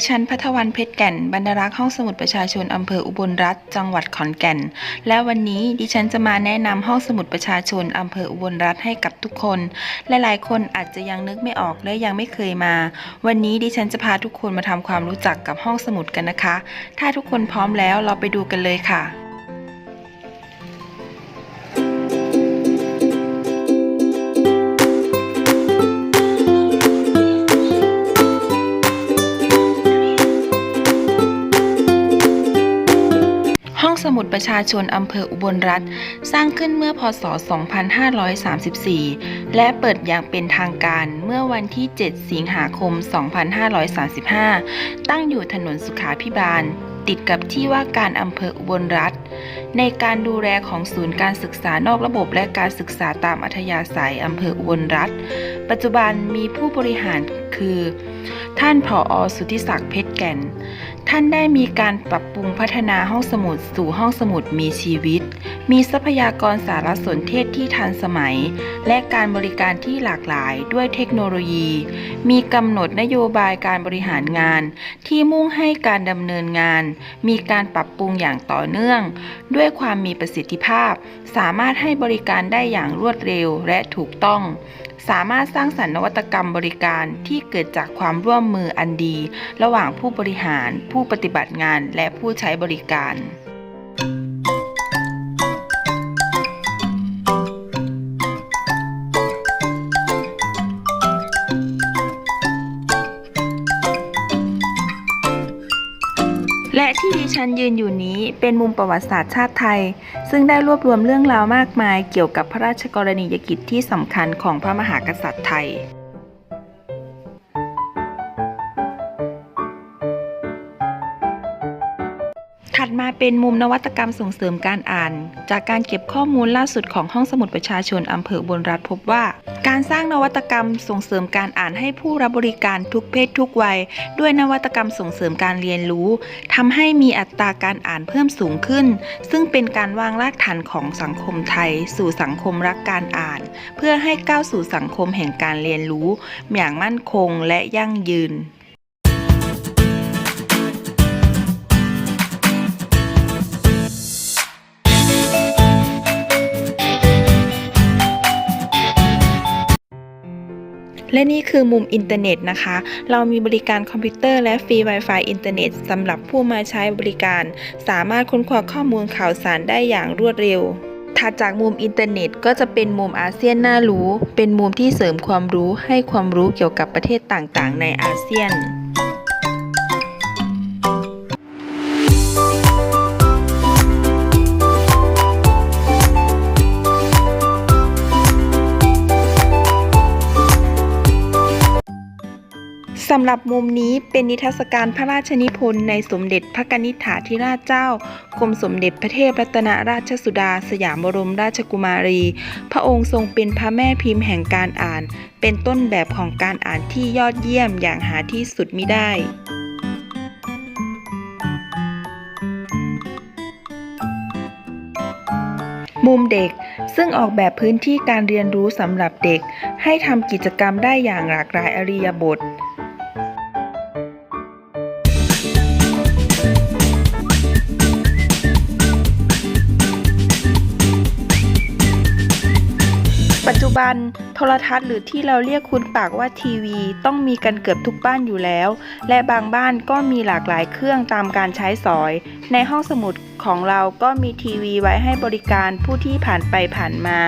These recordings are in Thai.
ดิฉันพัทวันเพชรแก่นบรรณารักษ์ห้องสมุดประชาชนอำเภออุบลรัตน์จังหวัดขอนแก่น และวันนี้ดิฉันจะมาแนะนำห้องสมุดประชาชนอำเภออุบลรัตน์ให้กับทุกคนหลายๆคนอาจจะยังนึกไม่ออกและยังไม่เคยมา วันนี้ดิฉันจะพาทุกคนมาทำความรู้จักกับห้องสมุดกันนะคะ ถ้าทุกคนพร้อมแล้วเราไปดูกันเลยค่ะ มุดประชาชนอำเภออุบลรัฐ สร้างขึ้นเมื่อพศ 2534 และเปิดอย่างเป็นทางการเมื่อวันที่ 7 สิงหาคม 2535 ตั้งอยู่ถนนสุขาพิบาล ติดกับที่ว่าการอำเภออุบลรัฐ ในการดูแลของศูนย์การศึกษานอกระบบและการศึกษาตามอัธยาศัยอำเภออุบลรัฐ ปัจจุบันมีผู้บริหาร คือ ท่านผออสุทธิศักดิ์เพชรแก่น ท่านได้มีการปรับปรุงพัฒนาห้องสมุดสู่ห้องสมุดมีชีวิต มีทรัพยากรสารสนเทศที่ทันสมัย และการบริการที่หลากหลายด้วยเทคโนโลยี มีกำหนดนโยบายการบริหารงาน ที่มุ่งให้การดำเนินงาน มีการปรับปรุงอย่างต่อเนื่อง ด้วยความมีประสิทธิภาพ สามารถให้บริการได้อย่างรวดเร็วและถูกต้อง สามารถสร้างสรรค์นวัตกรรมบริการที่เกิดจากความร่วมมืออันดี ระหว่างผู้บริหาร ผู้ปฏิบัติงานและผู้ใช้บริการและที่ดิฉันยืนอยู่นี้เป็นมุมประวัติศาสตร์ชาติไทย ซึ่งได้รวบรวมเรื่องราวมากมายเกี่ยวกับพระราชกรณียกิจที่สำคัญของพระมหากษัตริย์ไทย ถัดมาเป็นมุมนวัตกรรมส่งเสริมการอ่าน จากการเก็บข้อมูลล่าสุดของห้องสมุดประชาชนอำเภออุบนรัฐพบว่า การสร้างนวัตกรรมส่งเสริมการอ่านให้ผู้รับบริการทุกเพศทุกวัย ด้วยนวัตกรรมส่งเสริมการเรียนรู้ทำให้มีอัตราการอ่านเพิ่มสูงขึ้น ซึ่งเป็นการวางรากฐานของสังคมไทย สู่สังคมรักการอ่าน เพื่อให้ก้าวสู่สังคมแห่งการเรียนรู้ อย่างมั่นคงและยั่งยืน และนี่คือมุมอินเทอร์เน็ตนะคะ เรามีบริการคอมพิวเตอร์และฟรี Wi-Fi อินเทอร์เน็ตสำหรับผู้มาใช้บริการ สามารถค้นคว้าข้อมูลข่าวสารได้อย่างรวดเร็วถัดจากมุมอินเทอร์เน็ตก็จะเป็นมุมอาเซียนน่ารู้ เป็นมุมที่เสริมความรู้ให้ความรู้เกี่ยวกับประเทศต่างๆ ในอาเซียนำหรับมุมนี้เป็นนิทรรศการพระราชนิพนธ์ในสมเด็จพระกนิษฐาธิราชเจ้ากรมสมเด็จพระเทพรัตนราชสุดาสยามบรมราชกุมารี พระองค์ทรงเป็นพระแม่พิมพ์แห่งการอ่าน เป็นต้นแบบของการอ่านที่ยอดเยี่ยมอย่างหาที่สุดมิได้มุมเด็กซึ่งออกแบบพื้นที่การเรียนรู้สำหรับเด็ก ให้ทำกิจกรรมได้อย่างหลากหลายอริยบท ปัจจุบันโทรทัศน์หรือที่เราเรียกคุณปากว่าทีวี ต้องมีกันเกือบทุกบ้านอยู่แล้ว และบางบ้านก็มีหลากหลายเครื่องตามการใช้สอย ในห้องสมุดของเราก็มีทีวีไว้ให้บริการผู้ที่ผ่านไปผ่านมา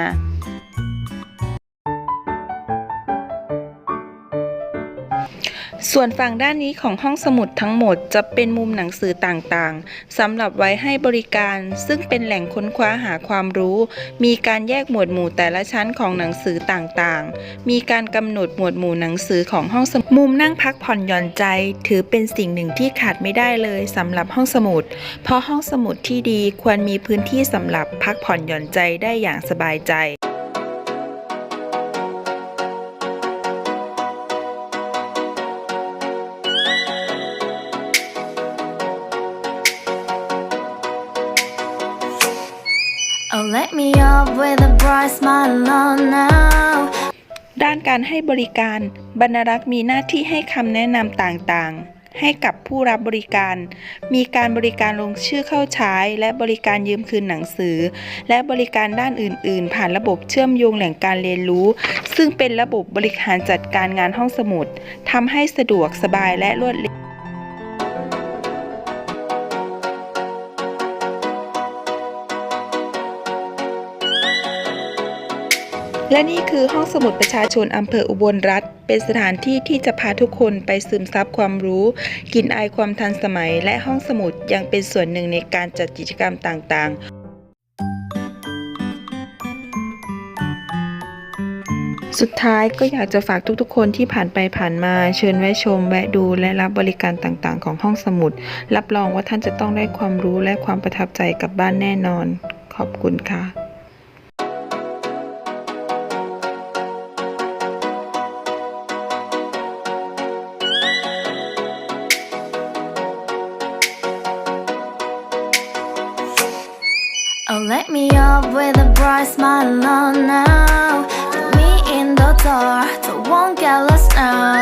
ส่วนฝั่งด้านนี้ของห้องสมุดทั้งหมดจะเป็นมุมหนังสือต่างๆสำหรับไว้ให้บริการ ซึ่งเป็นแหล่งค้นคว้าหาความรู้ มีการแยกหมวดหมู่แต่ละชั้นของหนังสือต่างๆ มีการกำหนดหมวดหมู่หนังสือของห้องสมุดมุมนั่งพักผ่อนหย่อนใจ ถือเป็นสิ่งหนึ่งที่ขาดไม่ได้เลยสำหรับห้องสมุด เพราะห้องสมุดที่ดีควรมีพื้นที่สำหรับพักผ่อนหย่อนใจได้อย่างสบายใจ Oh, let me up with a bright smile on now. ด้านการให้บริการ บรรณารักษ์มีหน้าที่ให้คำแนะนำต่างๆ ให้กับผู้รับบริการ มีการบริการลงชื่อเข้าใช้ และบริการยืมคืนหนังสือ และบริการด้านอื่น ๆ ผ่านระบบเชื่อมโยงแหล่งการเรียนรู้ ซึ่งเป็นระบบบริหารจัดการงานห้องสมุดทำให้สะดวกสบายและรวดเร็ว และนี่คือห้องสมุดประชาชนอำเภออุบลรัฐ เป็นสถานที่ที่จะพาทุกคนไปซึมซับความรู้ กินอายความทันสมัย และห้องสมุดยังเป็นส่วนหนึ่งในการจัดกิจกรรมต่างๆสุดท้ายก็อยากจะฝากทุกๆ คนที่ผ่านไปผ่านมาเชิญแวะชม แวะดูและรับบริการต่างๆ ของห้องสมุด รับรองว่าท่านจะต้องได้ความรู้และความประทับใจกลับบ้านแน่นอน ขอบคุณค่ะ Oh, let me up with a bright smile oh on now. Put me in the dark, so won't get lost now.